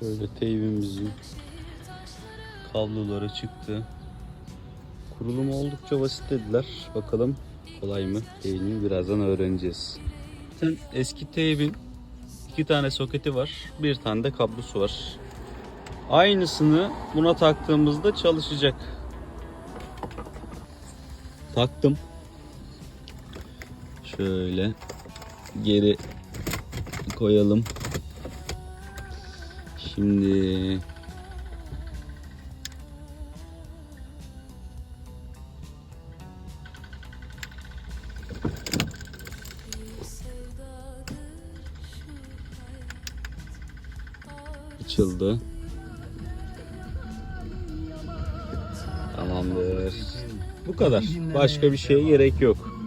Şöyle teybimizin kabloları çıktı. Kurulumu oldukça basit dediler. Bakalım kolay mı değil mi birazdan öğreneceğiz. Eski teybin iki tane soketi var. Bir tane de kablosu var. Aynısını buna taktığımızda çalışacak. Taktım. Şöyle geri koyalım. Şimdi açıldı. Tamamdır. Bu kadar. Başka bir şeye gerek yok.